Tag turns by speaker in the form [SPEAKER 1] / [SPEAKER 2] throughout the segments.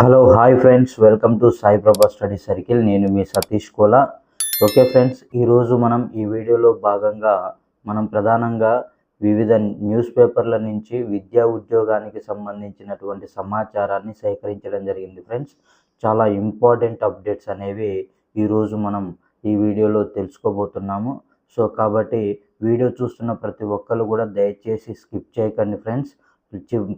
[SPEAKER 1] Hello hi friends welcome to Sai Prabha study circle నేను మీ Satish Kola. Okay friends ఈరోజు మనం ఈ వీడియోలో భాగంగా మనం ప్రధానంగా వివిధ న్యూస్ పేపర్ల నుంచి విద్యా ఉద్యోగానికి సంబంధించినటువంటి సమాచారాన్ని సేకరించడం జరిగింది ఫ్రెండ్స్ చాలా ఇంపార్టెంట్ అప్డేట్స్ అనేవి ఈరోజు మనం ఈ వీడియోలో తెలుసుకోబోతున్నాము. సో కాబట్టి వీడియో చూస్తున్న ప్రతి ఒక్కరు కూడా దయచేసి స్కిప్ చేయకండి ఫ్రెండ్స్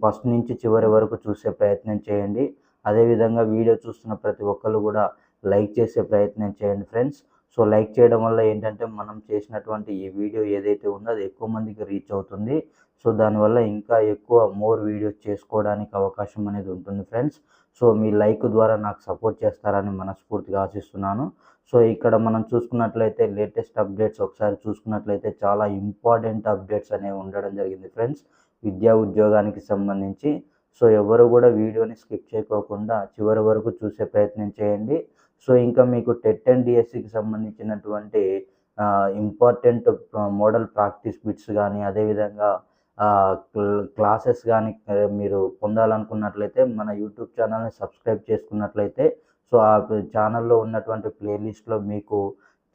[SPEAKER 1] ఫస్ట్ నుంచి చివరి వరకు చూసే ప్రయత్నం చేయండి. అదేవిధంగా వీడియో చూస్తున్న ప్రతి ఒక్కరు కూడా లైక్ చేసే ప్రయత్నం చేయండి ఫ్రెండ్స్. సో లైక్ చేయడం వల్ల ఏంటంటే మనం చేసినటువంటి ఈ వీడియో ఏదైతే ఉందో అది ఎక్కువ మందికి రీచ్ అవుతుంది. సో దానివల్ల ఇంకా ఎక్కువ మోర్ వీడియోస్ చేసుకోవడానికి అవకాశం అనేది ఉంటుంది ఫ్రెండ్స్. సో మీ లైక్ ద్వారా నాకు సపోర్ట్ చేస్తారని మనస్ఫూర్తిగా ఆశిస్తున్నాను. సో ఇక్కడ మనం చూసుకున్నట్లయితే లేటెస్ట్ అప్డేట్స్ ఒకసారి చూసుకున్నట్లయితే చాలా ఇంపార్టెంట్ అప్డేట్స్ అనేవి ఉండడం జరిగింది ఫ్రెండ్స్. విద్యా ఉద్యోగానికి సంబంధించి సో ఎవరు కూడా వీడియోని స్కిప్ చేయకోకుండా చివరి వరకు చూసే ప్రయత్నం చేయండి. సో ఇంకా మీకు టెట్ అండ్ డిఎస్సికి సంబంధించినటువంటి ఇంపార్టెంట్ మోడల్ ప్రాక్టీస్ బిట్స్ కానీ అదేవిధంగా క్లాసెస్ కానీ మీరు పొందాలనుకున్నట్లయితే మన యూట్యూబ్ ఛానల్ని సబ్స్క్రైబ్ చేసుకున్నట్లయితే సో ఆ ఛానల్లో ఉన్నటువంటి ప్లేలిస్ట్లో మీకు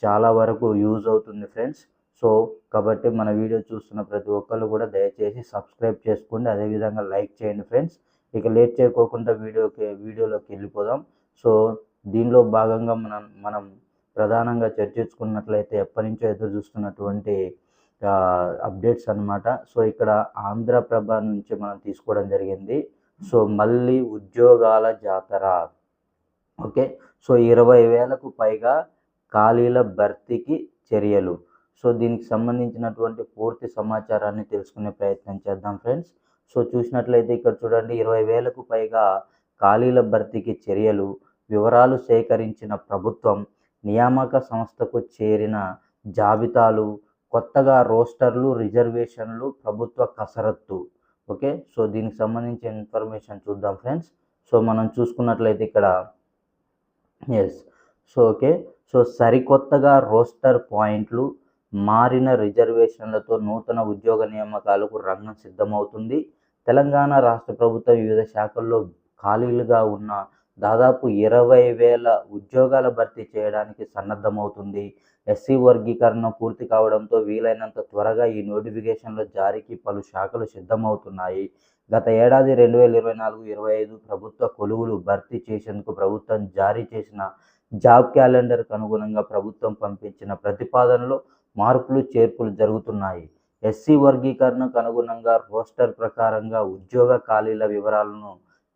[SPEAKER 1] చాలా వరకు యూజ్ అవుతుంది ఫ్రెండ్స్ సో కాబట్టి మన వీడియో చూస్తున్న ప్రతి ఒక్కరు కూడా దయచేసి సబ్స్క్రైబ్ చేసుకోండి. అదేవిధంగా లైక్ చేయండి ఫ్రెండ్స్. ఇక లేట్ చేయకోకుండా వీడియోకి వీడియోలోకి వెళ్ళిపోదాం. సో దీనిలో భాగంగా మనం మనం ప్రధానంగా చర్చించుకున్నట్లయితే ఎప్పటి నుంచో ఎదురు చూస్తున్నటువంటి అప్డేట్స్ అన్నమాట. సో ఇక్కడ ఆంధ్రప్రభ నుంచి మనం తీసుకోవడం జరిగింది. సో మళ్ళీ ఉద్యోగాల జాతర. ఓకే? సో ఇరవై వేలకు పైగా ఖాళీల భర్తీకి చర్యలు. సో దీనికి సంబంధించినటువంటి పూర్తి సమాచారాన్ని తెలుసుకునే ప్రయత్నం చేద్దాం ఫ్రెండ్స్. సో చూసినట్లయితే ఇక్కడ చూడండి ఇరవై వేలకు పైగా ఖాళీల భర్తీకి చర్యలు వివరాలు సేకరించిన ప్రభుత్వం నియామక సంస్థకు చేరిన జాబితాలు కొత్తగా రోస్టర్లు రిజర్వేషన్లు ప్రభుత్వ కసరత్తు. ఓకే? సో దీనికి సంబంధించిన ఇన్ఫర్మేషన్ చూద్దాం ఫ్రెండ్స్. సో మనం చూసుకున్నట్లయితే ఇక్కడ ఎస్. So okay? సో సరికొత్తగా రోస్టర్ పాయింట్లు మారిన రిజర్వేషన్లతో నూతన ఉద్యోగ నియామకాలకు రంగం సిద్ధమవుతుంది. తెలంగాణ రాష్ట్ర ప్రభుత్వం వివిధ శాఖల్లో ఖాళీలుగా ఉన్న దాదాపు ఇరవై వేల ఉద్యోగాల భర్తీ చేయడానికి సన్నద్ధమవుతుంది. ఎస్సీ వర్గీకరణ పూర్తి కావడంతో వీలైనంత త్వరగా ఈ నోటిఫికేషన్ల జారీకి పలు శాఖలు సిద్ధమవుతున్నాయి. గత ఏడాది రెండు వేల ఇరవై నాలుగు ఇరవై ఐదు ప్రభుత్వ కొలువులు భర్తీ చేసేందుకు ప్రభుత్వం జారీ చేసిన జాబ్ క్యాలెండర్కు అనుగుణంగా ప్రభుత్వం పంపించిన ప్రతిపాదనలో మార్పులు చేర్పులు జరుగుతున్నాయి. ఎస్సీ వర్గీకరణకు అనుగుణంగా రోస్టర్ ప్రకారంగా ఉద్యోగ ఖాళీల వివరాలను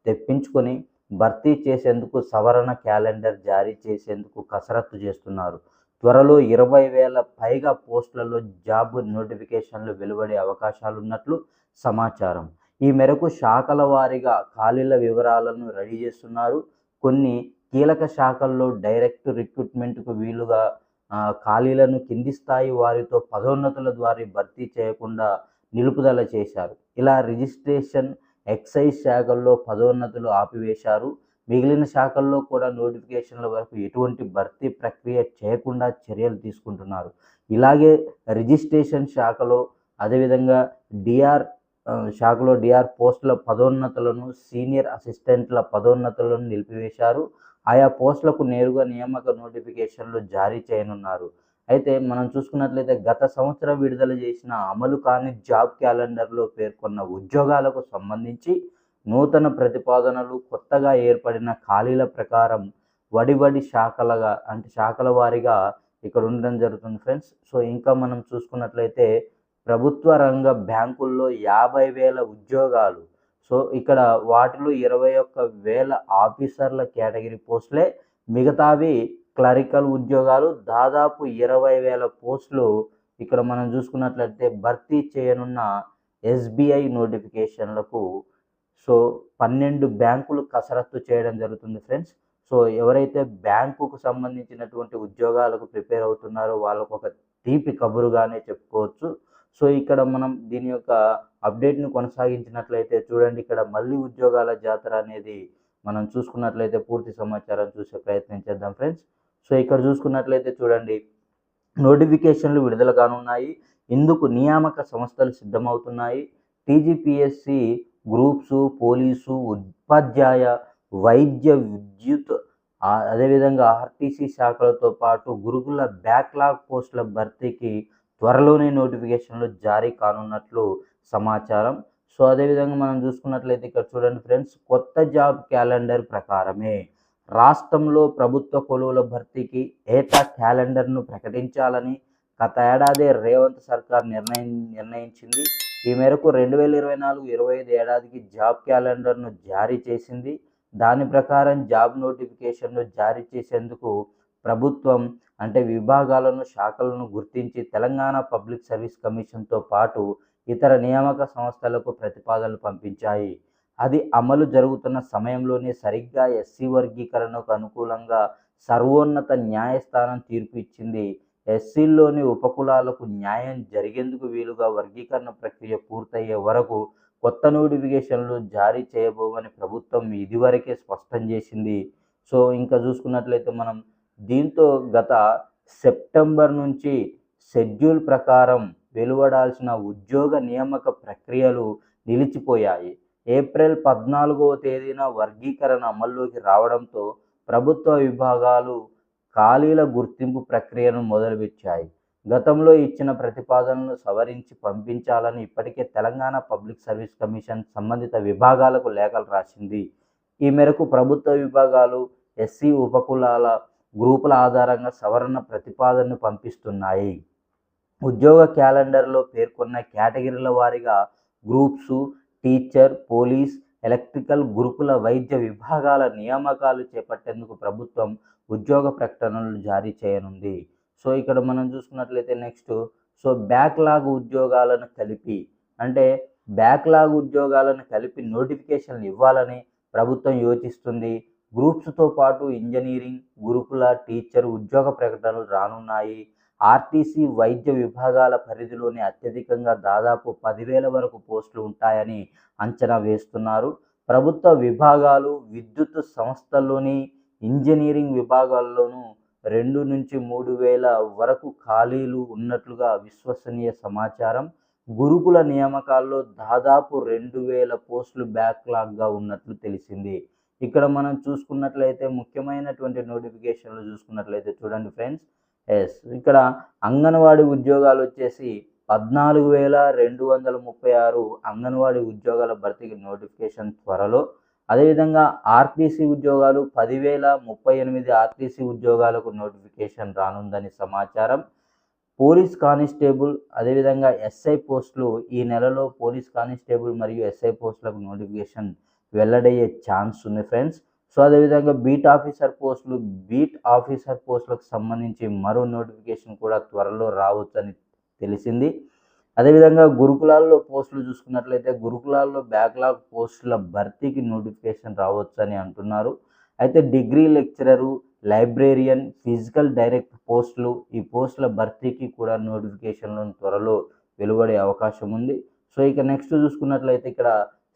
[SPEAKER 1] తెప్పించుకొని భర్తీ చేసేందుకు సవరణ క్యాలెండర్ జారీ చేసేందుకు కసరత్తు చేస్తున్నారు. త్వరలో ఇరవై వేల పైగా పోస్టులలో జాబ్ నోటిఫికేషన్లు వెలువడే అవకాశాలున్నట్లు సమాచారం. ఈ మేరకు శాఖల వారీగా ఖాళీల వివరాలను రెడీ చేస్తున్నారు. కొన్ని కీలక శాఖల్లో డైరెక్ట్ రిక్రూట్మెంట్కు వీలుగా ఖాళీలను కింది స్థాయి వారితో పదోన్నతుల ద్వారా భర్తీ చేయకుండా నిలుపుదల చేశారు. ఇలా రిజిస్ట్రేషన్ ఎక్సైజ్ శాఖల్లో పదోన్నతులు ఆపివేశారు. మిగిలిన శాఖల్లో కూడా నోటిఫికేషన్ల వరకు ఎటువంటి భర్తీ ప్రక్రియ చేయకుండా చర్యలు తీసుకుంటున్నారు. ఇలాగే రిజిస్ట్రేషన్ శాఖలో అదేవిధంగా డిఆర్ శాఖలో డిఆర్ పోస్టుల పదోన్నతులను సీనియర్ అసిస్టెంట్ల పదోన్నతులను నిలిపివేశారు. ఆయా పోస్టులకు నేరుగా నియామక నోటిఫికేషన్లు జారీ చేయనున్నారు. అయితే మనం చూసుకున్నట్లయితే గత సంవత్సరం విడుదల చేసిన అమలు కాని జాబ్ క్యాలెండర్లో పేర్కొన్న ఉద్యోగాలకు సంబంధించి నూతన ప్రతిపాదనలు కొత్తగా ఏర్పడిన ఖాళీల ప్రకారం వడివడి శాఖలుగా అంటే శాఖల వారీగా ఇక్కడ ఉండడం జరుగుతుంది ఫ్రెండ్స్. సో ఇంకా మనం చూసుకున్నట్లయితే ప్రభుత్వ రంగ బ్యాంకుల్లో యాభై వేల ఉద్యోగాలు. సో ఇక్కడ వాటిలో ఇరవై ఒక్క వేల ఆఫీసర్ల కేటగిరీ పోస్టులే. మిగతావి క్లరికల్ ఉద్యోగాలు దాదాపు ఇరవై వేల పోస్టులు ఇక్కడ మనం చూసుకున్నట్లయితే భర్తీ చేయనున్న ఎస్బీఐ నోటిఫికేషన్లకు. సో పన్నెండు బ్యాంకులు కసరత్తు చేయడం జరుగుతుంది ఫ్రెండ్స్. సో ఎవరైతే బ్యాంకుకు సంబంధించినటువంటి ఉద్యోగాలకు ప్రిపేర్ అవుతున్నారో వాళ్ళకు ఒక తీపి కబురుగానే చెప్పుకోవచ్చు. సో ఇక్కడ మనం దీని యొక్క అప్డేట్ని కొనసాగించినట్లయితే చూడండి ఇక్కడ మళ్ళీ ఉద్యోగాల జాతర అనేది మనం చూసుకున్నట్లయితే పూర్తి సమాచారం చూసే ప్రయత్నం చేద్దాం ఫ్రెండ్స్. సో ఇక్కడ చూసుకున్నట్లయితే చూడండి నోటిఫికేషన్లు విడుదల కానున్నాయి. ఇందుకు నియామక సంస్థలు సిద్ధమవుతున్నాయి. టీజీపీఎస్సి గ్రూప్సు పోలీసు ఉపాధ్యాయ వైద్య విద్యుత్ అదేవిధంగా ఆర్టీసీ శాఖలతో పాటు గురుకుల బ్యాక్లాగ్ పోస్టుల భర్తీకి త్వరలోనే నోటిఫికేషన్లు జారీ కానున్నట్లు సమాచారం. సో అదేవిధంగా మనం చూసుకున్నట్లయితే ఇక్కడ చూడండి ఫ్రెండ్స్ కొత్త జాబ్ క్యాలెండర్ ప్రకారమే రాష్ట్రంలో ప్రభుత్వ కొలువుల భర్తీకి ఏటా క్యాలెండర్ను ప్రకటించాలని గత ఏడాది రేవంత్ సర్కార్ నిర్ణయం నిర్ణయించింది. ఈ మేరకు రెండు వేల ఇరవై నాలుగు ఇరవై ఐదు ఏడాదికి జాబ్ క్యాలెండర్ను జారీ చేసింది. దాని ప్రకారం జాబ్ నోటిఫికేషన్ను జారీ చేసేందుకు ప్రభుత్వం అంటే విభాగాలను శాఖలను గుర్తించి తెలంగాణ పబ్లిక్ సర్వీస్ కమిషన్తో పాటు ఇతర నియామక సంస్థలకు ప్రతిపాదనలు పంపించాయి. అది అమలు జరుగుతున్న సమయంలోనే సరిగ్గా ఎస్సీ వర్గీకరణకు అనుకూలంగా సర్వోన్నత న్యాయస్థానం తీర్పు ఇచ్చింది. ఎస్సీల్లోని ఉపకులాలకు న్యాయం జరిగేందుకు వీలుగా వర్గీకరణ ప్రక్రియ పూర్తయ్యే వరకు కొత్త నోటిఫికేషన్లు జారీ చేయబోమని ప్రభుత్వం ఇదివరకే స్పష్టం చేసింది. సో ఇంకా చూసుకున్నట్లయితే మనం దీంతో గత సెప్టెంబర్ నుంచి షెడ్యూల్ ప్రకారం వెలువడాల్సిన ఉద్యోగ నియామక ప్రక్రియలు నిలిచిపోయాయి. ఏప్రిల్ పద్నాలుగవ తేదీన వర్గీకరణ అమల్లోకి రావడంతో ప్రభుత్వ విభాగాలు ఖాళీల గుర్తింపు ప్రక్రియను మొదలుపెట్టాయి. గతంలో ఇచ్చిన ప్రతిపాదనలను సవరించి పంపించాలని ఇప్పటికే తెలంగాణ పబ్లిక్ సర్వీస్ కమిషన్ సంబంధిత విభాగాలకు లేఖలు రాసింది. ఈ మేరకు ప్రభుత్వ విభాగాలు ఎస్సీ ఉపకులాల గ్రూపుల ఆధారంగా సవరణ ప్రతిపాదనను పంపిస్తున్నాయి. ఉద్యోగ క్యాలెండర్లో పేర్కొన్న కేటగిరీల వారీగా గ్రూప్స్ టీచర్ పోలీస్ ఎలక్ట్రికల్ గురుకుల వైద్య విభాగాల నియామకాలు చేపట్టేందుకు ప్రభుత్వం ఉద్యోగ ప్రకటనలు జారీ చేయనుంది. సో ఇక్కడ మనం చూసుకున్నట్లయితే నెక్స్ట్ సో బ్యాక్లాగ్ ఉద్యోగాలను కలిపి అంటే బ్యాక్లాగ్ ఉద్యోగాలను కలిపి నోటిఫికేషన్లు ఇవ్వాలని ప్రభుత్వం యోచిస్తుంది. గ్రూప్స్తో పాటు ఇంజనీరింగ్ గురుకుల టీచర్ ఉద్యోగ ప్రకటనలు రానున్నాయి. ఆర్టీసీ వైద్య విభాగాల పరిధిలోనే అత్యధికంగా దాదాపు పదివేల వరకు పోస్టులు ఉంటాయని అంచనా వేస్తున్నారు. ప్రభుత్వ విభాగాలు విద్యుత్ సంస్థల్లోని ఇంజనీరింగ్ విభాగాల్లోనూ రెండు నుంచి మూడు వేల వరకు ఖాళీలు ఉన్నట్లుగా విశ్వసనీయ సమాచారం. గురుకుల నియామకాల్లో దాదాపు రెండు వేల పోస్టులు బ్యాక్లాగ్గా ఉన్నట్లు తెలిసింది. ఇక్కడ మనం చూసుకున్నట్లయితే ముఖ్యమైనటువంటి నోటిఫికేషన్లు చూసుకున్నట్లయితే చూడండి ఫ్రెండ్స్. ఎస్ ఇక్కడ అంగన్వాడీ ఉద్యోగాలు వచ్చేసి పద్నాలుగు వేల రెండు వందల ముప్పై ఆరు అంగన్వాడీ ఉద్యోగాల భర్తీకి నోటిఫికేషన్ త్వరలో. అదేవిధంగా ఆర్టీసీ ఉద్యోగాలు పదివేల ముప్పై ఎనిమిది ఆర్టీసీ ఉద్యోగాలకు నోటిఫికేషన్ రానుందని సమాచారం. పోలీస్ కానిస్టేబుల్ అదేవిధంగా ఎస్ఐ పోస్టులు ఈ నెలలో పోలీస్ కానిస్టేబుల్ మరియు ఎస్ఐ పోస్టులకు నోటిఫికేషన్ వెల్లడయ్యే ఛాన్స్ ఉంది ఫ్రెండ్స్. సో అదేవిధంగా బీట్ ఆఫీసర్ పోస్టులు బీట్ ఆఫీసర్ పోస్టులకు సంబంధించి మరో నోటిఫికేషన్ కూడా త్వరలో రావచ్చని తెలిసింది. అదేవిధంగా గురుకులాల్లో పోస్టులు చూసుకున్నట్లయితే గురుకులాల్లో బ్యాక్లాగ్ పోస్టుల భర్తీకి నోటిఫికేషన్ రావచ్చని అంటున్నారు. అయితే degree lecturer librarian physical direct పోస్టులు ఈ పోస్టుల భర్తీకి కూడా నోటిఫికేషన్లు త్వరలో వెలువడే అవకాశం ఉంది. సో ఇక నెక్స్ట్ చూసుకున్నట్లయితే ఇక్కడ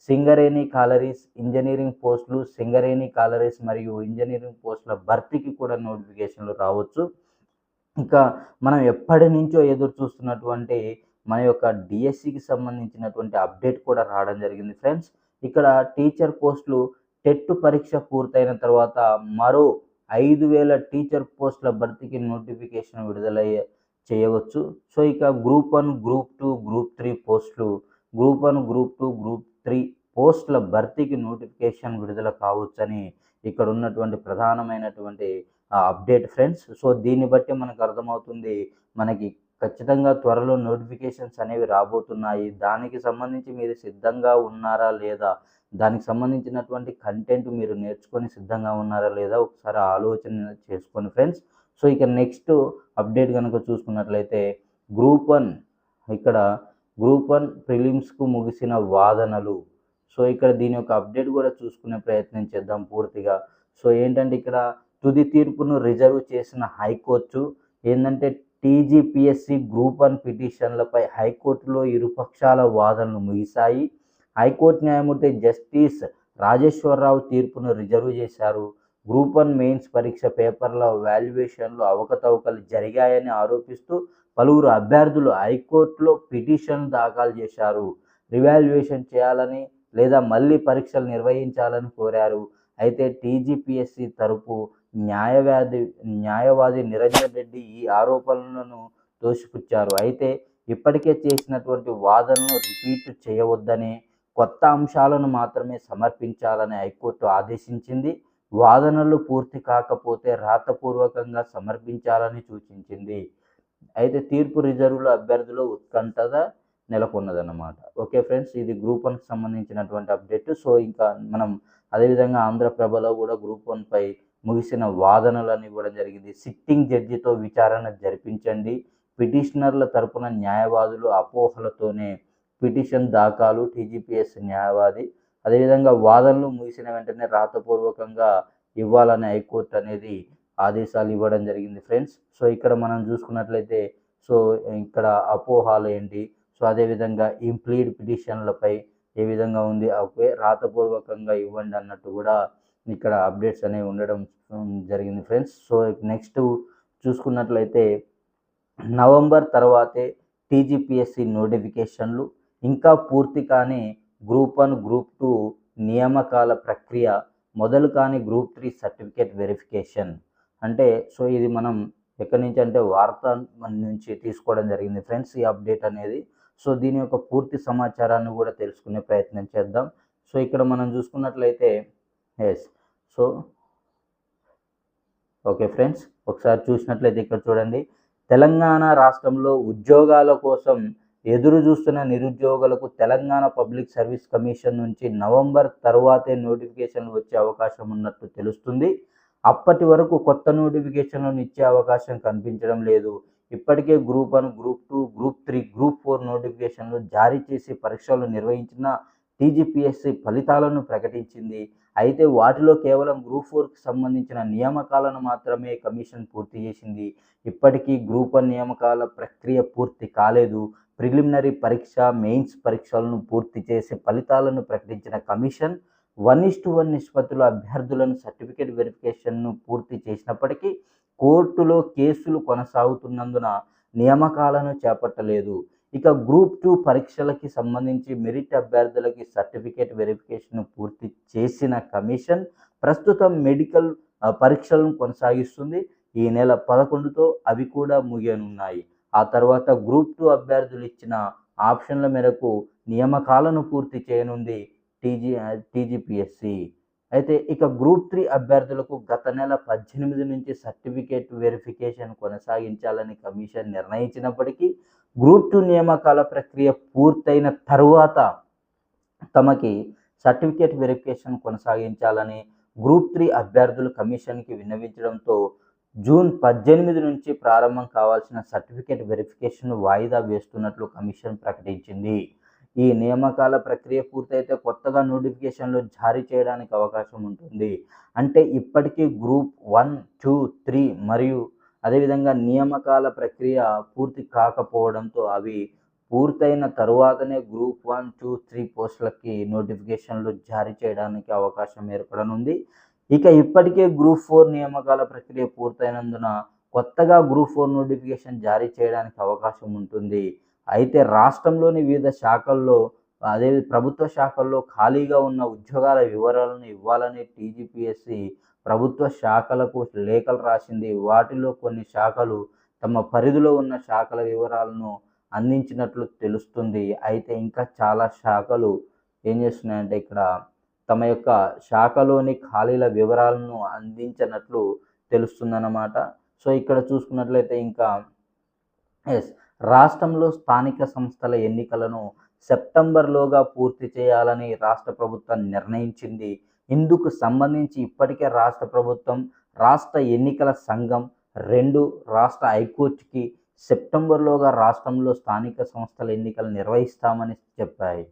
[SPEAKER 1] సింగరేణి కాలరీస్ ఇంజనీరింగ్ పోస్టులు సింగరేణి కాలరీస్ మరియు ఇంజనీరింగ్ పోస్టుల భర్తీకి కూడా నోటిఫికేషన్లు రావచ్చు. ఇంకా మనం ఎప్పటి నుంచో ఎదురు చూస్తున్నటువంటి మన యొక్క డిఎస్సికి సంబంధించినటువంటి అప్డేట్ కూడా రావడం జరిగింది ఫ్రెండ్స్. ఇక్కడ టీచర్ పోస్టులు టెట్ పరీక్ష పూర్తయిన తర్వాత మరో ఐదు వేల టీచర్ పోస్టుల భర్తీకి నోటిఫికేషన్ విడుదలయ్యే చేయవచ్చు. సో ఇక group one group two group three పోస్టులు group one group two group three పోస్టుల భర్తీకి నోటిఫికేషన్ విడుదల కావచ్చని ఇక్కడ ఉన్నటువంటి ప్రధానమైనటువంటి అప్డేట్ ఫ్రెండ్స్. సో దీన్ని బట్టి మనకు అర్థమవుతుంది మనకి ఖచ్చితంగా త్వరలో నోటిఫికేషన్స్ అనేవి రాబోతున్నాయి. దానికి సంబంధించి మీరు సిద్ధంగా ఉన్నారా లేదా దానికి సంబంధించినటువంటి కంటెంట్ మీరు నేర్చుకొని సిద్ధంగా ఉన్నారా లేదా ఒకసారి ఆలోచన చేసుకోండి ఫ్రెండ్స్. సో ఇక నెక్స్ట్ అప్డేట్ కనుక చూసుకున్నట్లయితే గ్రూప్ వన్ ఇక్కడ గ్రూప్ వన్ ప్రిలిమ్స్కు ముగిసిన వాదనలు. సో ఇక్కడ దీని యొక్క అప్డేట్ కూడా చూసుకునే ప్రయత్నం చేద్దాం పూర్తిగా. సో ఏంటంటే ఇక్కడ తుది తీర్పును రిజర్వ్ చేసిన హైకోర్టు ఏంటంటే టీజీపీఎస్సీ గ్రూప్ వన్ పిటిషన్లపై హైకోర్టులో ఇరుపక్షాల వాదనలు ముగిశాయి. హైకోర్టు న్యాయమూర్తి జస్టిస్ రాజేశ్వరరావు తీర్పును రిజర్వ్ చేశారు. గ్రూప్ వన్ మెయిన్స్ పరీక్ష పేపర్ల వాల్యుయేషన్లో అవకతవకలు జరిగాయని ఆరోపిస్తూ పలువురు అభ్యర్థులు హైకోర్టులో పిటిషన్ దాఖలు చేశారు. రివాల్యుయేషన్ చేయాలని లేదా మళ్ళీ పరీక్షలు నిర్వహించాలని కోరారు. అయితే టీజీపీఎస్సీ తరపు న్యాయవాది న్యాయవాది నిరంజన్ రెడ్డి ఈ ఆరోపణలను తోసిపుచ్చారు అయితే ఇప్పటికే చేసినటువంటి వాదనను రిపీట్ చేయవద్దని కొత్త అంశాలను మాత్రమే సమర్పించాలని హైకోర్టు ఆదేశించింది. వాదనలు పూర్తి కాకపోతే రాతపూర్వకంగా సమర్పించాలని సూచించింది. అయితే తీర్పు రిజర్వుల అభ్యర్థులు ఉత్కంఠత నెలకొన్నదన్నమాట. ఓకే ఫ్రెండ్స్ ఇది గ్రూప్ వన్కి సంబంధించినటువంటి అప్డేట్. సో ఇంకా మనం అదేవిధంగా ఆంధ్రప్రభలో కూడా గ్రూప్ వన్పై ముగిసిన వాదనలను ఇవ్వడం జరిగింది. సిట్టింగ్ జడ్జితో విచారణ జరిపించండి. పిటిషనర్ల తరపున న్యాయవాదులు అపోహలతోనే పిటిషన్ దాఖలు టీజీపీఎస్ న్యాయవాది. అదేవిధంగా వాదనలు ముగిసిన వెంటనే రాతపూర్వకంగా ఇవ్వాలని హైకోర్టు అనేది ఆదేశాలు ఇవ్వడం జరిగింది ఫ్రెండ్స్. సో ఇక్కడ మనం చూసుకున్నట్లయితే సో ఇక్కడ అపోహాలు ఏంటి సో అదేవిధంగా ఇంప్లీడ్ పిటిషన్లపై ఏ విధంగా ఉంది అవే రాతపూర్వకంగా ఇవ్వండి అన్నట్టు కూడా ఇక్కడ అప్డేట్స్ అనేవి ఉండడం జరిగింది ఫ్రెండ్స్. సో నెక్స్ట్ చూసుకున్నట్లయితే నవంబర్ తర్వాతే టీజీపీఎస్సి నోటిఫికేషన్లు ఇంకా పూర్తి కాని గ్రూప్ వన్ గ్రూప్ టూ నియామకాల ప్రక్రియ మొదలు కాని గ్రూప్ త్రీ సర్టిఫికేట్ వెరిఫికేషన్. అంటే సో ఇది మనం ఎక్కడి నుంచి అంటే వార్త నుంచి తీసుకోవడం జరిగింది ఫ్రెండ్స్ ఈ అప్డేట్ అనేది. సో దీని యొక్క పూర్తి సమాచారాన్ని కూడా తెలుసుకునే ప్రయత్నం చేద్దాం. సో ఇక్కడ మనం చూసుకున్నట్లయితే ఎస్ సో ఓకే ఫ్రెండ్స్ ఒకసారి చూసినట్లయితే ఇక్కడ చూడండి. తెలంగాణ రాష్ట్రంలో ఉద్యోగాల కోసం ఎదురు చూస్తున్న నిరుద్యోగులకు తెలంగాణ పబ్లిక్ సర్వీస్ కమిషన్ నుంచి నవంబర్ తర్వాతే నోటిఫికేషన్లు వచ్చే అవకాశం ఉన్నట్టు తెలుస్తుంది. అప్పటి వరకు కొత్త నోటిఫికేషన్లను ఇచ్చే అవకాశం కనిపించడం లేదు. ఇప్పటికే group one group two group three group four నోటిఫికేషన్లు జారీ చేసి పరీక్షలు నిర్వహించిన టీజీపీఎస్సీ ఫలితాలను ప్రకటించింది. అయితే వాటిలో కేవలం గ్రూప్ ఫోర్కి సంబంధించిన నియామకాలను మాత్రమే కమిషన్ పూర్తి చేసింది. ఇప్పటికీ గ్రూప్ వన్ నియామకాల ప్రక్రియ పూర్తి కాలేదు. ప్రిలిమినరీ పరీక్ష మెయిన్స్ పరీక్షలను పూర్తి చేసి ఫలితాలను ప్రకటించిన కమిషన్ వన్ ఇస్టు వన్ నిష్పత్తిలో అభ్యర్థులను సర్టిఫికేట్ వెరిఫికేషన్ను పూర్తి చేసినప్పటికీ కోర్టులో కేసులు కొనసాగుతున్నందున నియామకాలను చేపట్టలేదు. ఇక గ్రూప్ టూ పరీక్షలకి సంబంధించి మెరిట్ అభ్యర్థులకి సర్టిఫికేట్ వెరిఫికేషన్ పూర్తి చేసిన కమిషన్ ప్రస్తుతం మెడికల్ పరీక్షలను కొనసాగిస్తుంది. ఈ నెల పదకొండుతో అవి కూడా ముగియనున్నాయి. ఆ తర్వాత గ్రూప్ టూ అభ్యర్థులు ఇచ్చిన ఆప్షన్ల మేరకు నియామకాలను పూర్తి చేయనుంది టీజీ టీజీపీఎస్సి. అయితే ఇక గ్రూప్ త్రీ అభ్యర్థులకు గత నెల పద్దెనిమిది నుంచి సర్టిఫికేట్ వెరిఫికేషన్ కొనసాగించాలని కమిషన్ నిర్ణయించినప్పటికీ గ్రూప్ టూ నియామకాల ప్రక్రియ పూర్తయిన తరువాత తమకి సర్టిఫికేట్ వెరిఫికేషన్ కొనసాగించాలని గ్రూప్ త్రీ అభ్యర్థులు కమిషన్కి విన్నవించడంతో జూన్ పద్దెనిమిది నుంచి ప్రారంభం కావాల్సిన సర్టిఫికేట్ వెరిఫికేషన్ వాయిదా వేస్తున్నట్లు కమిషన్ ప్రకటించింది. ఈ నియామకాల ప్రక్రియ పూర్తయితే కొత్తగా నోటిఫికేషన్లు జారీ చేయడానికి అవకాశం ఉంటుంది. అంటే ఇప్పటికీ గ్రూప్ వన్ టూ త్రీ మరియు అదేవిధంగా నియామకాల ప్రక్రియ పూర్తి కాకపోవడంతో అవి పూర్తయిన తరువాతనే గ్రూప్ వన్ టూ త్రీ పోస్టులకి నోటిఫికేషన్లు జారీ చేయడానికి అవకాశం ఏర్పడనుంది. ఇక ఇప్పటికే గ్రూప్ ఫోర్ నియామకాల ప్రక్రియ పూర్తయినందున కొత్తగా గ్రూప్ ఫోర్ నోటిఫికేషన్ జారీ చేయడానికి అవకాశం ఉంటుంది. అయితే రాష్ట్రంలోని వివిధ శాఖల్లో అదే ప్రభుత్వ శాఖల్లో ఖాళీగా ఉన్న ఉద్యోగాల వివరాలను ఇవ్వాలని టీజీపీఎస్సి ప్రభుత్వ శాఖలకు లేఖలు రాసింది. వాటిలో కొన్ని శాఖలు తమ పరిధిలో ఉన్న శాఖల వివరాలను అందించినట్లు తెలుస్తుంది. అయితే ఇంకా చాలా శాఖలు ఏం చేస్తున్నాయంటే ఇక్కడ తమ యొక్క శాఖలోని ఖాళీల వివరాలను అందించినట్లు తెలుస్తుందన్నమాట. సో ఇక్కడ చూసుకున్నట్లయితే ఇంకా ఎస్ రాష్ట్రంలో స్థానిక సంస్థల ఎన్నికలను సెప్టెంబర్లోగా పూర్తి చేయాలని రాష్ట్ర ప్రభుత్వం నిర్ణయించింది. ఇందుకు సంబంధించి ఇప్పటికే రాష్ట్ర ప్రభుత్వం రాష్ట్ర ఎన్నికల సంఘం రెండు రాష్ట్ర హైకోర్టుకి సెప్టెంబర్లోగా రాష్ట్రంలో స్థానిక సంస్థల ఎన్నికలు నిర్వహిస్తామని చెప్పాయి.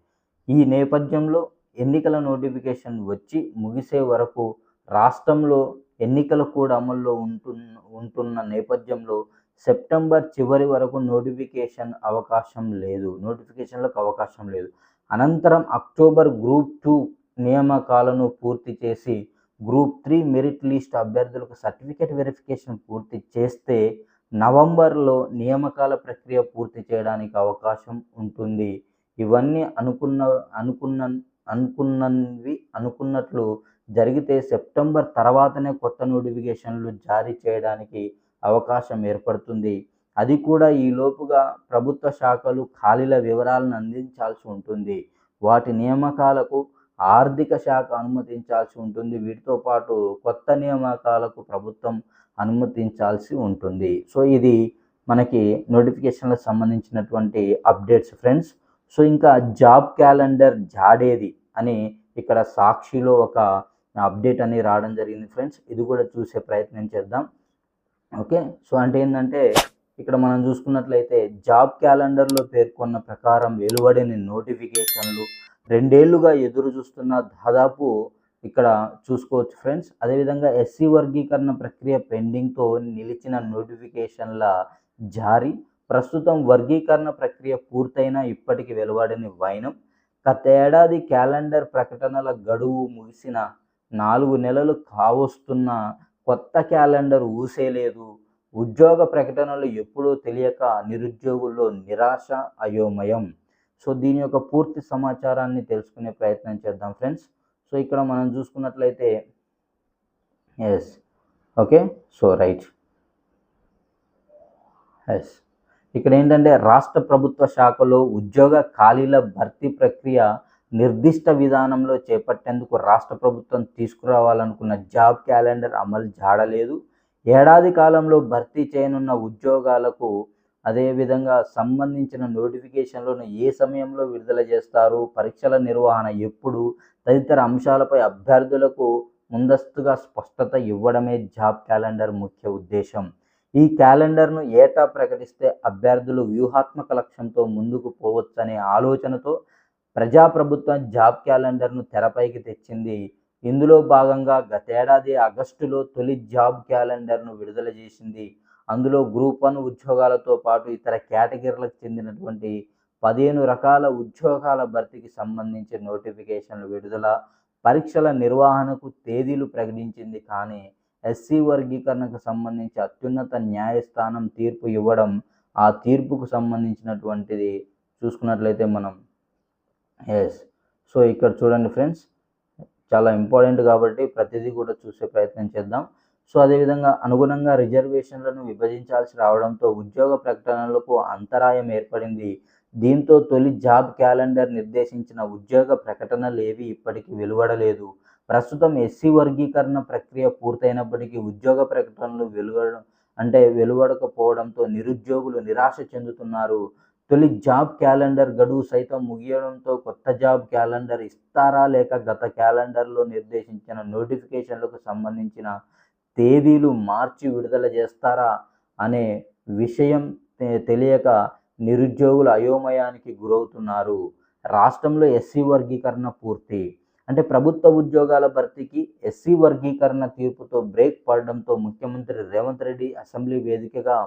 [SPEAKER 1] ఈ నేపథ్యంలో ఎన్నికల నోటిఫికేషన్ వచ్చి ముగిసే వరకు రాష్ట్రంలో ఎన్నికలు కూడా అమల్లో ఉంటున్న ఉంటున్న నేపథ్యంలో సెప్టెంబర్ చివరి వరకు నోటిఫికేషన్ అవకాశం లేదు. నోటిఫికేషన్లకు అవకాశం లేదు. అనంతరం అక్టోబర్ గ్రూప్ టూ నియామకాలను పూర్తి చేసి గ్రూప్ త్రీ మెరిట్ లిస్ట్ అభ్యర్థులకు సర్టిఫికేట్ వెరిఫికేషన్ పూర్తి చేస్తే నవంబర్లో నియామకాల ప్రక్రియ పూర్తి చేయడానికి అవకాశం ఉంటుంది. ఇవన్నీ అనుకున్న అనుకున్న అనుకున్నవి అనుకున్నట్లు జరిగితే సెప్టెంబర్ తర్వాతనే కొత్త నోటిఫికేషన్లు జారీ చేయడానికి అవకాశం ఏర్పడుతుంది. అది కూడా ఈ లోపుగా ప్రభుత్వ శాఖలు ఖాళీల వివరాలను అందించాల్సి ఉంటుంది. వాటి నియామకాలకు ఆర్థిక శాఖ అనుమతించాల్సి ఉంటుంది. వీటితో పాటు కొత్త నియామకాలకు ప్రభుత్వం అనుమతించాల్సి ఉంటుంది. సో ఇది మనకి నోటిఫికేషన్లకు సంబంధించినటువంటి అప్డేట్స్ ఫ్రెండ్స్. సో ఇంకా జాబ్ క్యాలెండర్ జాడేది అని ఇక్కడ సాక్షిలో ఒక అప్డేట్ అని రావడం జరిగింది ఫ్రెండ్స్. ఇది కూడా చూసే ప్రయత్నం చేద్దాం. ఓకే? సో అంటే ఏంటంటే ఇక్కడ మనం చూసుకున్నట్లయితే జాబ్ క్యాలెండర్లో పేర్కొన్న ప్రకారం వెలువడిన నోటిఫికేషన్లు రెండేళ్ళుగా ఎదురు చూస్తున్న దాదాపు ఇక్కడ చూసుకోవచ్చు ఫ్రెండ్స్. అదేవిధంగా ఎస్సీ వర్గీకరణ ప్రక్రియ పెండింగ్తో నిలిచిన నోటిఫికేషన్ల జారీ. ప్రస్తుతం వర్గీకరణ ప్రక్రియ పూర్తయిన ఇప్పటికి వెలువడని వైనం. గత ఏడాది క్యాలెండర్ ప్రకటనల గడువు ముగిసిన నాలుగు నెలలు కావస్తున్న కొత్త క్యాలెండర్ ఊసేలేదు. ఉద్యోగ ప్రకటనలు ఎప్పుడూ తెలియక నిరుద్యోగుల్లో నిరాశ అయోమయం. సో దీని యొక్క పూర్తి సమాచారాన్ని తెలుసుకునే ప్రయత్నం చేద్దాం ఫ్రెండ్స్. సో ఇక్కడ మనం చూసుకున్నట్లయితే yes okay so right. Yes ఇక్కడ ఏంటంటే రాష్ట్ర ప్రభుత్వ శాఖలో ఉద్యోగ ఖాళీల భర్తీ ప్రక్రియ నిర్దిష్ట విధానంలో చేపట్టేందుకు రాష్ట్ర ప్రభుత్వం తీసుకురావాలనుకున్న జాబ్ క్యాలెండర్ అమలు జాడలేదు. ఏడాది కాలంలో భర్తీ చేయనున్న ఉద్యోగాలకు అదేవిధంగా సంబంధించిన నోటిఫికేషన్లను ఏ సమయంలో విడుదల చేస్తారు? పరీక్షల నిర్వహణ ఎప్పుడు? తదితర అంశాలపై అభ్యర్థులకు ముందస్తుగా స్పష్టత ఇవ్వడమే జాబ్ క్యాలెండర్ ముఖ్య ఉద్దేశం. ఈ క్యాలెండర్ను ఏటా ప్రకటిస్తే అభ్యర్థులు వ్యూహాత్మక లక్ష్యంతో ముందుకు పోవచ్చనే ఆలోచనతో ప్రజాప్రభుత్వం జాబ్ క్యాలెండర్ను తెరపైకి తెచ్చింది. ఇందులో భాగంగా గతేడాది ఆగస్టులో తొలి జాబ్ క్యాలెండర్ను విడుదల చేసింది. అందులో గ్రూప్ వన్ ఉద్యోగాలతో పాటు ఇతర కేటగిరీలకు చెందినటువంటి పదిహేను రకాల ఉద్యోగాల భర్తీకి సంబంధించిన నోటిఫికేషన్లు విడుదల పరీక్షల నిర్వహణకు తేదీలు ప్రకటించింది. కానీ ఎస్సీ వర్గీకరణకు సంబంధించి అత్యున్నత న్యాయస్థానం తీర్పు ఇవ్వడం ఆ తీర్పుకు సంబంధించినటువంటిది చూసుకున్నట్లయితే మనం ఎస్ సో ఇక్కడ చూడండి ఫ్రెండ్స్ చాలా ఇంపార్టెంట్ కాబట్టి ప్రతిదీ కూడా చూసే ప్రయత్నం చేద్దాం. సో అదేవిధంగా అనుగుణంగా రిజర్వేషన్లను విభజించాల్సి రావడంతో ఉద్యోగ ప్రకటనలకు అంతరాయం ఏర్పడింది. దీంతో తొలి జాబ్ క్యాలెండర్ నిర్దేశించిన ఉద్యోగ ప్రకటనలు ఏవి ఇప్పటికీ వెలువడలేదు. ప్రస్తుతం ఎస్సీ వర్గీకరణ ప్రక్రియ పూర్తయినప్పటికీ ఉద్యోగ ప్రకటనలు వెలువడ అంటే వెలువడకపోవడంతో నిరుద్యోగులు నిరాశ చెందుతున్నారు. తొలి జాబ్ క్యాలెండర్ గడువు సైతం ముగియడంతో కొత్త జాబ్ క్యాలెండర్ ఇస్తారా లేక గత క్యాలెండర్లో నిర్దేశించిన నోటిఫికేషన్లకు సంబంధించిన తేదీలు మార్చి విడుదల చేస్తారా అనే విషయం తెలియక నిరుద్యోగులు అయోమయానికి గురవుతున్నారు. రాష్ట్రంలో ఎస్సీ వర్గీకరణ పూర్తి. అంటే ప్రభుత్వ ఉద్యోగాల భర్తీకి ఎస్సీ వర్గీకరణ తీర్పుతో బ్రేక్ పడడంతో ముఖ్యమంత్రి రేవంత్ రెడ్డి అసెంబ్లీ వేదికగా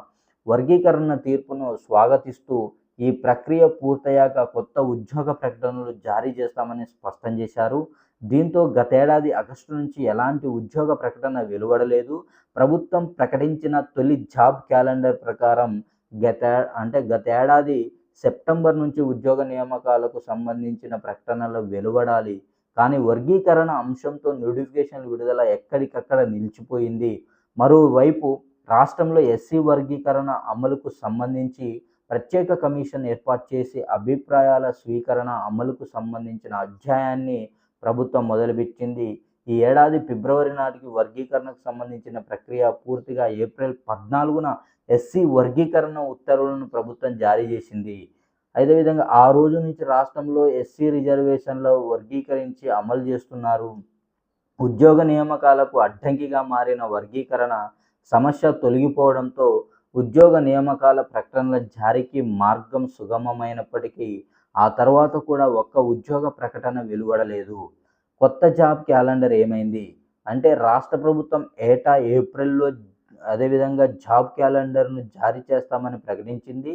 [SPEAKER 1] వర్గీకరణ తీర్పును స్వాగతిస్తూ ఈ ప్రక్రియ పూర్తయ్యాక కొత్త ఉద్యోగ ప్రకటనలు జారీ చేస్తామని స్పష్టం చేశారు. దీంతో గతేడాది ఆగస్టు నుంచి ఎలాంటి ఉద్యోగ ప్రకటన వెలువడలేదు. ప్రభుత్వం ప్రకటించిన తొలి జాబ్ క్యాలెండర్ ప్రకారం గత అంటే గతేడాది సెప్టెంబర్ నుంచి ఉద్యోగ నియామకాలకు సంబంధించిన ప్రకటనలు వెలువడాలి. కానీ వర్గీకరణ అంశంతో నోటిఫికేషన్ విడుదల ఎక్కడికక్కడ నిలిచిపోయింది. మరోవైపు రాష్ట్రంలో ఎస్సీ వర్గీకరణ అమలుకు సంబంధించి ప్రత్యేక కమిషన్ ఏర్పాటు చేసి అభిప్రాయాల స్వీకరణ అమలుకు సంబంధించిన అధ్యాయాన్ని ప్రభుత్వం మొదలుపెట్టింది. ఈ ఏడాది ఫిబ్రవరి నాటికి వర్గీకరణకు సంబంధించిన ప్రక్రియ పూర్తిగా ఏప్రిల్ పద్నాలుగున ఎస్సీ వర్గీకరణ ఉత్తర్వులను ప్రభుత్వం జారీ చేసింది. అదేవిధంగా ఆ రోజు నుంచి రాష్ట్రంలో ఎస్సీ రిజర్వేషన్లో వర్గీకరించి అమలు చేస్తున్నారు. ఉద్యోగ నియామకాలకు అడ్డంకిగా మారిన వర్గీకరణ సమస్య తొలగిపోవడంతో ఉద్యోగ నియామకాల ప్రకటనల జారీకి మార్గం సుగమమైనప్పటికీ ఆ తర్వాత కూడా ఒక్క ఉద్యోగ ప్రకటన వెలువడలేదు. కొత్త జాబ్ క్యాలెండర్ ఏమైంది? అంటే రాష్ట్ర ప్రభుత్వం ఏటా ఏప్రిల్లో అదేవిధంగా జాబ్ క్యాలెండర్ను జారీ చేస్తామని ప్రకటించింది.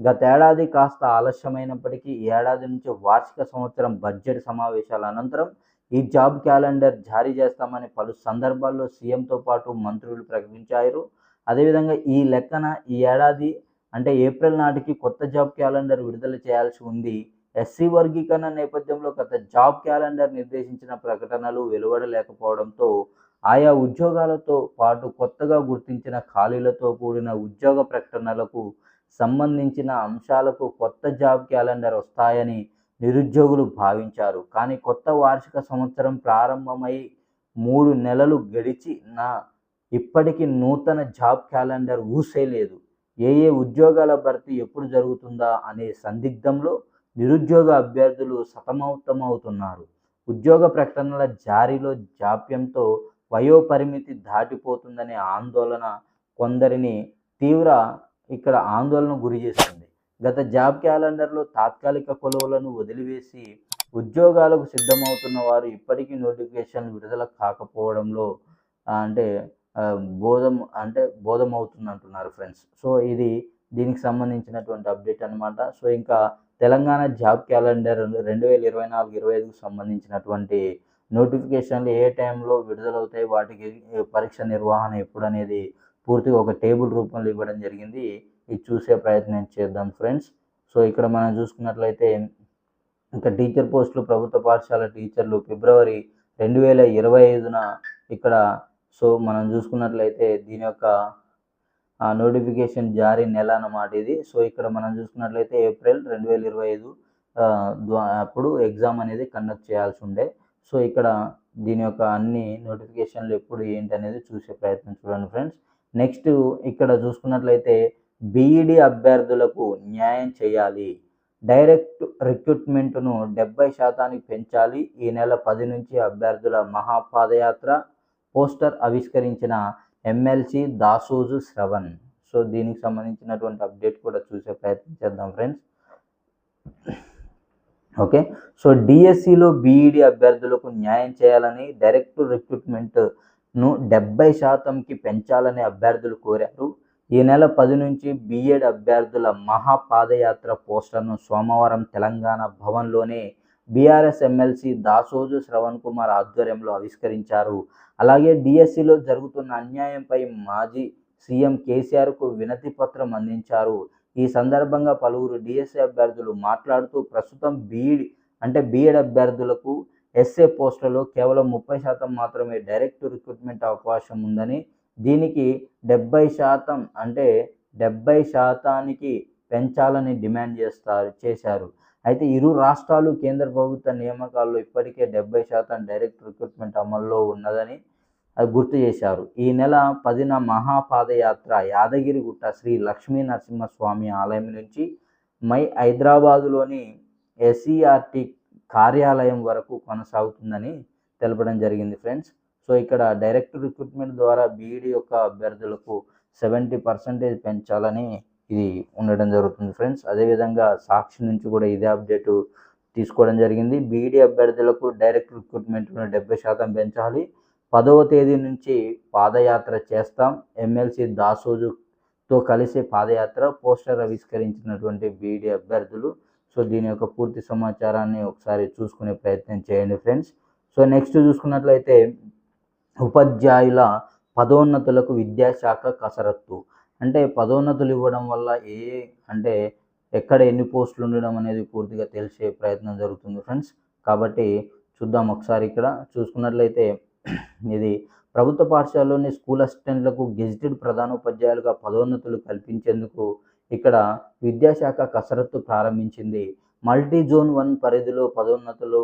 [SPEAKER 1] గతేడాది కాస్త ఆలస్యమైనప్పటికీ ఈ ఏడాది నుంచి వార్షిక సంవత్సరం బడ్జెట్ సమావేశాల అనంతరం ఈ జాబ్ క్యాలెండర్ జారీ చేస్తామని పలు సందర్భాల్లో సీఎంతో పాటు మంత్రులు ప్రకటించారు. అదేవిధంగా ఈ లెక్కన ఈ ఏడాది అంటే ఏప్రిల్ నాటికి కొత్త జాబ్ క్యాలెండర్ విడుదల చేయాల్సి ఉంది. ఎస్సీ వర్గీకరణ నేపథ్యంలో గత జాబ్ క్యాలెండర్ నిర్దేశించిన ప్రకటనలు వెలువడలేకపోవడంతో ఆయా ఉద్యోగాలతో పాటు కొత్తగా గుర్తించిన ఖాళీలతో కూడిన ఉద్యోగ ప్రకటనలకు సంబంధించిన అంశాలకు కొత్త జాబ్ క్యాలెండర్ వస్తాయని నిరుద్యోగులు భావించారు. కానీ కొత్త వార్షిక సంవత్సరం ప్రారంభమై మూడు నెలలు గడిచి నా ఇప్పటికీ నూతన జాబ్ క్యాలెండర్ ఊసే లేదు. ఏ ఏ ఉద్యోగాల భర్తీ ఎప్పుడు జరుగుతుందా అనే సందిగ్ధంలో నిరుద్యోగ అభ్యర్థులు సతమతమవుతున్నారు. ఉద్యోగ ప్రకటనల జారీలో జాప్యంతో వయోపరిమితి దాటిపోతుందనే ఆందోళన కొందరిని తీవ్ర ఇక్కడ ఆందోళన గురి చేస్తుంది గత జాబ్ క్యాలెండర్లో తాత్కాలిక కొలువులను వదిలివేసి ఉద్యోగాలకు సిద్ధమవుతున్న వారు ఇప్పటికీ నోటిఫికేషన్ విడుదల కాకపోవడంలో అంటే బోధం అంటే బోధమవుతుంది అంటున్నారు ఫ్రెండ్స్ సో ఇది దీనికి సంబంధించినటువంటి అప్డేట్ అన్నమాట. సో ఇంకా తెలంగాణ జాబ్ క్యాలెండర్ రెండు వేల ఇరవై నాలుగు ఇరవై ఐదుకు సంబంధించినటువంటి నోటిఫికేషన్లు ఏ టైంలో విడుదలవుతాయి వాటికి పరీక్ష నిర్వహణ ఎప్పుడు అనేది పూర్తిగా ఒక టేబుల్ రూపంలో ఇవ్వడం జరిగింది. ఇది చూసే ప్రయత్నం చేద్దాం ఫ్రెండ్స్ సో ఇక్కడ మనం చూసుకున్నట్లయితే ఇంకా టీచర్ పోస్టులు ప్రభుత్వ పాఠశాల టీచర్లు ఫిబ్రవరి రెండు వేల ఇరవై ఐదున ఇక్కడ సో మనం చూసుకున్నట్లయితే దీని యొక్క నోటిఫికేషన్ జారీ నెల అన్నమాట ఇది. సో ఇక్కడ మనం చూసుకున్నట్లయితే ఏప్రిల్ రెండు వేల ఇరవై ఐదు అప్పుడు ఎగ్జామ్ అనేది కండక్ట్ చేయాల్సి ఉండే. సో ఇక్కడ దీని యొక్క అన్ని నోటిఫికేషన్లు ఎప్పుడు ఏంటి అనేది చూసే ప్రయత్నం చూడండి ఫ్రెండ్స్. నెక్స్ట్ ఇక్కడ చూసుకున్నట్లయితే బీఈడి అభ్యర్థులకు న్యాయం చేయాలి. డైరెక్ట్ రిక్రూట్మెంట్ను డెబ్బై శాతానికి పెంచాలి. ఈ నెల పది నుంచి అభ్యర్థుల మహాపాదయాత్ర పోస్టర్ ఆవిష్కరించిన ఎమ్మెల్సీ దాసోజు శ్రవణ్. సో దీనికి సంబంధించినటువంటి అప్డేట్ కూడా చూసే ప్రయత్నం చేద్దాం ఫ్రెండ్స్. ఓకే. సో డిఎస్సిలో బీఈడి అభ్యర్థులకు న్యాయం చేయాలని డైరెక్ట్ రిక్రూట్మెంట్ను డెబ్బై శాతంకి పెంచాలని అభ్యర్థులు కోరారు. ఈ నెల పది నుంచి బీఎడ్ అభ్యర్థుల మహాపాదయాత్ర పోస్టర్ను సోమవారం తెలంగాణ భవన్లోనే బీఆర్ఎస్ ఎమ్మెల్సీ దాసోజు శ్రవణ్ కుమార్ ఆధ్వర్యంలో ఆవిష్కరించారు. అలాగే డిఎస్సిలో జరుగుతున్న అన్యాయంపై మాజీ సీఎం కేసీఆర్కు వినతి పత్రం అందించారు. ఈ సందర్భంగా పలువురు డిఎస్సి అభ్యర్థులు మాట్లాడుతూ ప్రస్తుతం బీఈడి అంటే బీఎడ్ అభ్యర్థులకు ఎస్ఏ పోస్టులలో కేవలం ముప్పై శాతం మాత్రమే డైరెక్ట్ రిక్రూట్మెంట్ అవకాశం ఉందని దీనికి డెబ్బై శాతం అంటే డెబ్బై శాతానికి పెంచాలని డిమాండ్ చేస్తారు చేశారు. అయితే ఇరు రాష్ట్రాలు కేంద్ర ప్రభుత్వ నియామకాల్లో ఇప్పటికే డెబ్బై శాతం డైరెక్ట్ రిక్రూట్మెంట్ అమల్లో ఉన్నదని అది గుర్తు చేశారు. ఈ నెల పదిన మహాపాదయాత్ర యాదగిరిగుట్ట శ్రీ లక్ష్మీ నరసింహస్వామి ఆలయం నుంచి మై హైదరాబాదులోని ఎస్ఈఆర్టీ కార్యాలయం వరకు కొనసాగుతుందని తెలపడం జరిగింది ఫ్రెండ్స్. సో ఇక్కడ డైరెక్ట్ రిక్రూట్మెంట్ ద్వారా బీఈడి యొక్క అభ్యర్థులకు సెవెంటీ పర్సెంటేజ్ పెంచాలని ఇది ఉండడం జరుగుతుంది ఫ్రెండ్స్. అదేవిధంగా సాక్షి నుంచి కూడా ఇదే అప్డేట్ తీసుకోవడం జరిగింది. బీఈడీ అభ్యర్థులకు డైరెక్ట్ రిక్రూట్మెంట్ను డెబ్బై శాతం పెంచాలి. పదవ తేదీ నుంచి పాదయాత్ర చేస్తాం. ఎమ్మెల్సీ దాసోజుతో కలిసి పాదయాత్ర పోస్టర్ ఆవిష్కరించినటువంటి బీఈడీ అభ్యర్థులు. సో దీని యొక్క పూర్తి సమాచారాన్ని ఒకసారి చూసుకునే ప్రయత్నం చేయండి ఫ్రెండ్స్. సో నెక్స్ట్ చూసుకున్నట్లయితే ఉపాధ్యాయుల పదోన్నతులకు విద్యాశాఖ కసరత్తు. అంటే పదోన్నతులు ఇవ్వడం వల్ల ఏ అంటే ఎక్కడ ఎన్ని పోస్టులు ఉండడం అనేది పూర్తిగా తెలిసే ప్రయత్నం జరుగుతుంది ఫ్రెండ్స్. కాబట్టి చూద్దాం ఒకసారి ఇక్కడ. చూసుకున్నట్లయితే ఇది ప్రభుత్వ పాఠశాలలోని స్కూల్ అసిస్టెంట్లకు గెజిటెడ్ ప్రధానోపాధ్యాయులుగా పదోన్నతులు కల్పించేందుకు ఇక్కడ విద్యాశాఖ కసరత్తు ప్రారంభించింది. మల్టీ జోన్ వన్ పరిధిలో పదోన్నతులు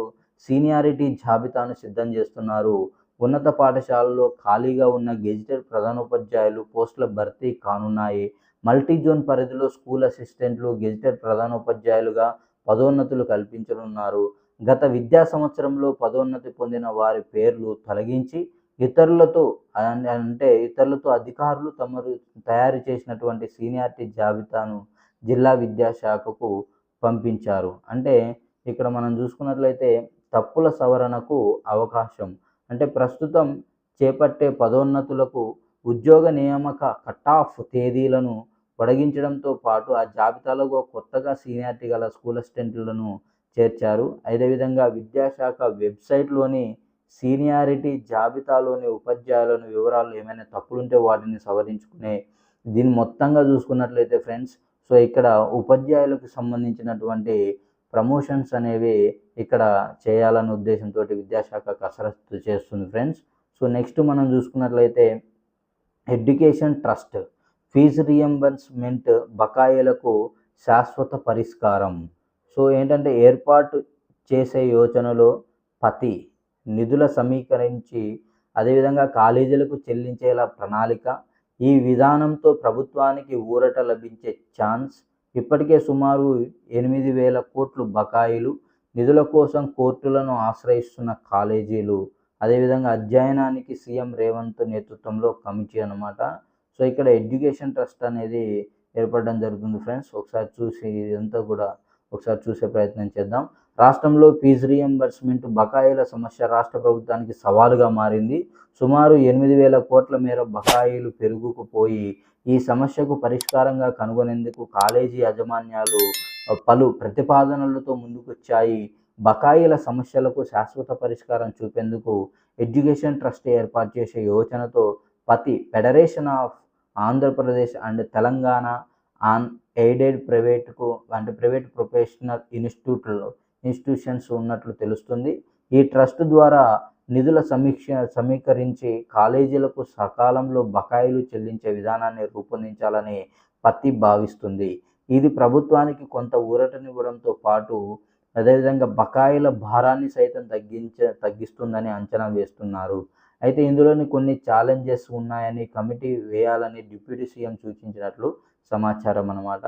[SPEAKER 1] సీనియారిటీ జాబితాను సిద్ధం చేస్తున్నారు. ఉన్నత పాఠశాలలో ఖాళీగా ఉన్న గెజిటెడ్ ప్రధానోపాధ్యాయులు పోస్టుల భర్తీ కానున్నాయి. మల్టీ జోన్ పరిధిలో స్కూల్ అసిస్టెంట్లు గెజిటెడ్ ప్రధానోపాధ్యాయులుగా పదోన్నతులు కల్పించనున్నారు. గత విద్యా సంవత్సరంలో పదోన్నతి పొందిన వారి పేర్లు తొలగించి ఇతరులతో అంటే ఇతరులతో అధికారులు తమరు తయారు చేసినటువంటి సీనియారిటీ జాబితాను జిల్లా విద్యాశాఖకు పంపించారు. అంటే ఇక్కడ మనం చూసుకున్నట్లయితే తప్పుల సవరణకు అవకాశం అంటే ప్రస్తుతం చేపట్టే పదోన్నతులకు ఉద్యోగ నియామక కట్ ఆఫ్ తేదీలను పొడిగించడంతో పాటు ఆ జాబితాలో కొత్తగా సీనియారిటీ గల స్కూల్ అసిస్టెంట్లను చేర్చారు. అదేవిధంగా విద్యాశాఖ వెబ్సైట్లోని సీనియారిటీ జాబితాలోని ఉపాధ్యాయులను వివరాలు ఏమైనా తప్పులుంటే వాటిని సవరించుకునే దీన్ని మొత్తంగా చూసుకున్నట్లయితే ఫ్రెండ్స్ సో ఇక్కడ ఉపాధ్యాయులకు సంబంధించినటువంటి ప్రమోషన్స్ అనేవి ఇక్కడ చేయాలనే ఉద్దేశంతో విద్యాశాఖ కసరత్తు చేస్తుంది ఫ్రెండ్స్. సో నెక్స్ట్ మనం చూసుకున్నట్లయితే ఎడ్యుకేషన్ ట్రస్ట్ ఫీజు రియంబర్స్మెంట్ బకాయిలకు శాశ్వత పరిష్కారం. సో ఏంటంటే ఏర్పాటు చేసే యోచనలో పతి నిధుల సమీకరించి అదేవిధంగా కాలేజీలకు చెల్లించేలా ప్రణాళిక ఈ విధానంతో ప్రభుత్వానికి ఊరట లభించే ఛాన్స్ ఇప్పటికే సుమారు ఎనిమిది వేల కోట్లు బకాయిలు నిధుల కోసం కోర్టులను ఆశ్రయిస్తున్న కాలేజీలు అదేవిధంగా అధ్యయనానికి సీఎం రేవంత్ నేతృత్వంలో కమిటీ అనమాట సో ఇక్కడ ఎడ్యుకేషన్ ట్రస్ట్ అనేది ఏర్పడడం జరుగుతుంది ఫ్రెండ్స్. ఒకసారి చూసి ఇదంతా కూడా ఒకసారి చూసే ప్రయత్నం చేద్దాం. రాష్ట్రంలో ఫీజు రియంబర్స్మెంట్ బకాయిల సమస్య రాష్ట్ర ప్రభుత్వానికి సవాలుగా మారింది. సుమారు ఎనిమిది వేల కోట్ల మేర బకాయిలు పెరుగుకుపోయి ఈ సమస్యకు పరిష్కారంగా కనుగొనేందుకు కాలేజీ యాజమాన్యాలు పలు ప్రతిపాదనలతో ముందుకొచ్చాయి. బకాయిల సమస్యలకు శాశ్వత పరిష్కారం చూపేందుకు ఎడ్యుకేషన్ ట్రస్ట్ ఏర్పాటు చేసే యోచనతో పతి federation of Andhra Pradesh and Telangana on aided ప్రైవేట్కు అంటే ప్రైవేట్ ప్రొఫెషనల్ ఇన్స్టిట్యూట్లో ఇన్స్టిట్యూషన్స్ ఉన్నట్లు తెలుస్తుంది. ఈ ట్రస్ట్ ద్వారా నిధుల సమీక్ష సమీకరించి కాలేజీలకు సకాలంలో బకాయిలు చెల్లించే విధానాన్ని రూపొందించాలని పత్తి భావిస్తుంది. ఇది ప్రభుత్వానికి కొంత ఊరటనివ్వడంతో పాటు అదేవిధంగా బకాయిల భారాన్ని సైతం తగ్గించ తగ్గిస్తుందని అంచనా వేస్తున్నారు. అయితే ఇందులోని కొన్ని ఛాలెంజెస్ ఉన్నాయని కమిటీ వేయాలని డిప్యూటీ సీఎం సూచించినట్లు సమాచారం అనమాట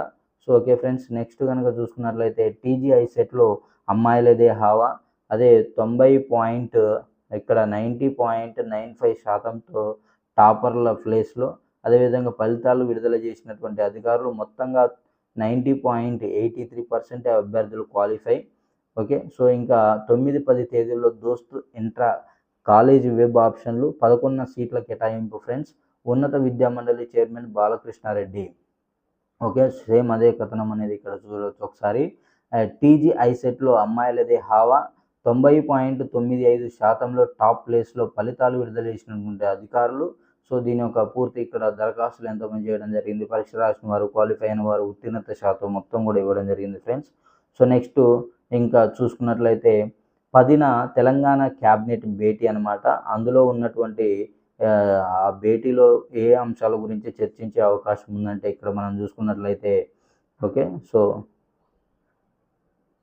[SPEAKER 1] సో ఓకే ఫ్రెండ్స్ నెక్స్ట్ కనుక చూసుకున్నట్లయితే టీజీఐ సెట్లో అమ్మాయిలదే హావా. అదే తొంభై పాయింట్ ఇక్కడ నైంటీ పాయింట్ నైన్ ఫైవ్ శాతంతో టాపర్ల ప్లేస్లో అదేవిధంగా ఫలితాలు విడుదల చేసినటువంటి అధికారులు మొత్తంగా ninety point eighty three percent అభ్యర్థులు క్వాలిఫై. ఓకే సో ఇంకా తొమ్మిది పది తేదీల్లో దోస్తు ఇంట్రా కాలేజ్ వెబ్ ఆప్షన్లు పదకొండున సీట్ల కేటాయింపు ఫ్రెండ్స్ ఉన్నత విద్యా మండలి చైర్మన్ బాలకృష్ణారెడ్డి. ఓకే సేమ్ అదే కథనం అనేది ఇక్కడ చూడవచ్చు ఒకసారి. టీజీ ఐసెట్లో అమ్మాయిలదే హావా తొంభై పాయింట్ తొమ్మిది ఐదు శాతంలో టాప్ ప్లేస్లో ఫలితాలు విడుదల చేసినటువంటి అధికారులు. సో దీని యొక్క పూర్తి ఇక్కడ దరఖాస్తులు ఎంతమంది చేయడం జరిగింది పరీక్ష రాసిన వారు క్వాలిఫై అయిన వారు ఉత్తీర్ణత శాతం మొత్తం కూడా ఇవ్వడం జరిగింది ఫ్రెండ్స్ సో నెక్స్ట్ ఇంకా చూసుకున్నట్లయితే పదిన తెలంగాణ క్యాబినెట్ భేటీ అనమాట అందులో ఉన్నటువంటి ఆ భేటీలో ఏ అంశాల గురించి చర్చించే అవకాశం ఉందంటే ఇక్కడ మనం చూసుకున్నట్లయితే ఓకే సో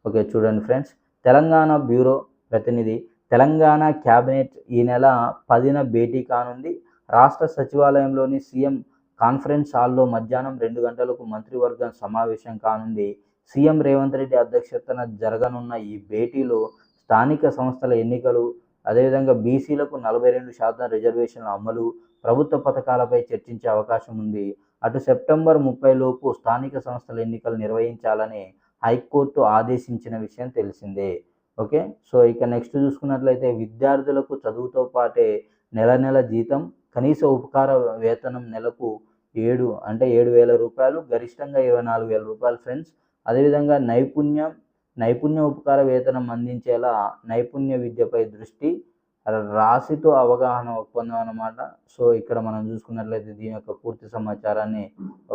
[SPEAKER 1] ఓకే చూడండి ఫ్రెండ్స్ తెలంగాణ బ్యూరో ప్రతినిధి తెలంగాణ క్యాబినెట్ ఈ నెల పదిన భేటీ కానుంది. రాష్ట్ర సచివాలయంలోని సీఎం కాన్ఫరెన్స్ హాల్లో మధ్యాహ్నం రెండు గంటలకు మంత్రివర్గం సమావేశం కానుంది. సీఎం రేవంత్ రెడ్డి అధ్యక్షతన జరగనున్న ఈ భేటీలో స్థానిక సంస్థల ఎన్నికలు అదేవిధంగా బీసీలకు నలభై రెండు శాతం రిజర్వేషన్ల అమలు ప్రభుత్వ పథకాలపై చర్చించే అవకాశం ఉంది. అటు సెప్టెంబర్ ముప్పై లోపు స్థానిక సంస్థల ఎన్నికలు నిర్వహించాలని హైకోర్టు ఆదేశించిన విషయం తెలిసిందే. ఓకే? సో ఇక నెక్స్ట్ చూసుకున్నట్లయితే విద్యార్థులకు చదువుతో పాటే నెల నెల జీతం కనీస ఉపకార వేతనం నెలకు ఏడు అంటే ఏడు వేల రూపాయలు గరిష్టంగా ఇరవై నాలుగు వేల రూపాయలు ఫ్రెండ్స్. అదేవిధంగా నైపుణ్యం నైపుణ్య ఉపకార వేతనం అందించేలా నైపుణ్య విద్యపై దృష్టి రాశితో అవగాహన ఒప్పందం అన్నమాట సో ఇక్కడ మనం చూసుకున్నట్లయితే దీని యొక్క పూర్తి సమాచారాన్ని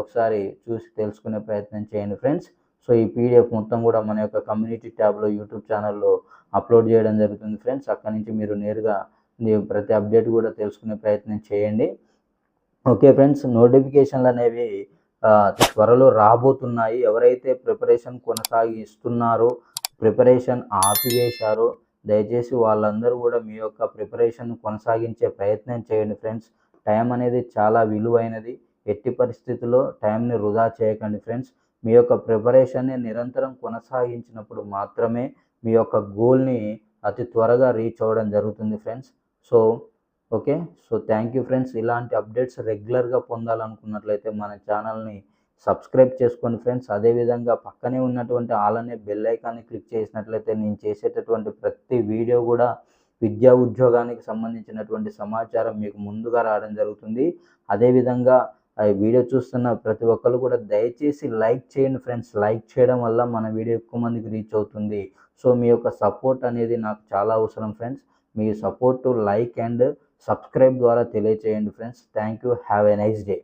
[SPEAKER 1] ఒకసారి చూసి తెలుసుకునే ప్రయత్నం చేయండి ఫ్రెండ్స్. సో ఈ పీడిఎఫ్ మొత్తం కూడా మన యొక్క కమ్యూనిటీ ట్యాబ్లో యూట్యూబ్ ఛానల్లో అప్లోడ్ చేయడం జరుగుతుంది ఫ్రెండ్స్. అక్కడి నుంచి మీరు నేరుగా ప్రతి అప్డేట్ కూడా తెలుసుకునే ప్రయత్నం చేయండి. ఓకే ఫ్రెండ్స్ నోటిఫికేషన్లు అనేవి త్వరలో రాబోతున్నాయి. ఎవరైతే ప్రిపరేషన్ కొనసాగిస్తున్నారో ప్రిపరేషన్ ఆపివేశారో దయచేసి వాళ్ళందరూ కూడా మీ యొక్క ప్రిపరేషన్ కొనసాగించే ప్రయత్నం చేయండి ఫ్రెండ్స్. టైం అనేది చాలా విలువైనది. ఎట్టి పరిస్థితుల్లో టైంని వృధా చేయకండి ఫ్రెండ్స్. మీ యొక్క ప్రిపరేషన్ని నిరంతరం కొనసాగించినప్పుడు మాత్రమే మీ యొక్క గోల్ని అతి త్వరగా రీచ్ అవ్వడం జరుగుతుంది friends. So okay. So thank you friends. ఇలాంటి అప్డేట్స్ రెగ్యులర్గా పొందాలనుకున్నట్లయితే మన ఛానల్ని సబ్స్క్రైబ్ చేసుకోండి ఫ్రెండ్స్. అదేవిధంగా పక్కనే ఉన్నటువంటి ఆల్ బెల్ ఐకాన్ని క్లిక్ చేసినట్లయితే నేను చేసేటటువంటి ప్రతి వీడియో కూడా విద్యా ఉద్యోగానికి సంబంధించినటువంటి సమాచారం మీకు ముందుగా రావడం జరుగుతుంది. అదేవిధంగా ఆ వీడియో చూస్తున్న ప్రతి ఒక్కరు కూడా దయచేసి లైక్ చేయండి ఫ్రెండ్స్. లైక్ చేయడం వల్ల మన వీడియో ఎక్కువ మందికి రీచ్ అవుతుంది. సో మీ యొక్క సపోర్ట్ అనేది నాకు చాలా అవసరం ఫ్రెండ్స్. మీ సపోర్టు లైక్ అండ్ సబ్స్క్రైబ్ ద్వారా తెలియచేయండి friends. Thank you. Have a nice day.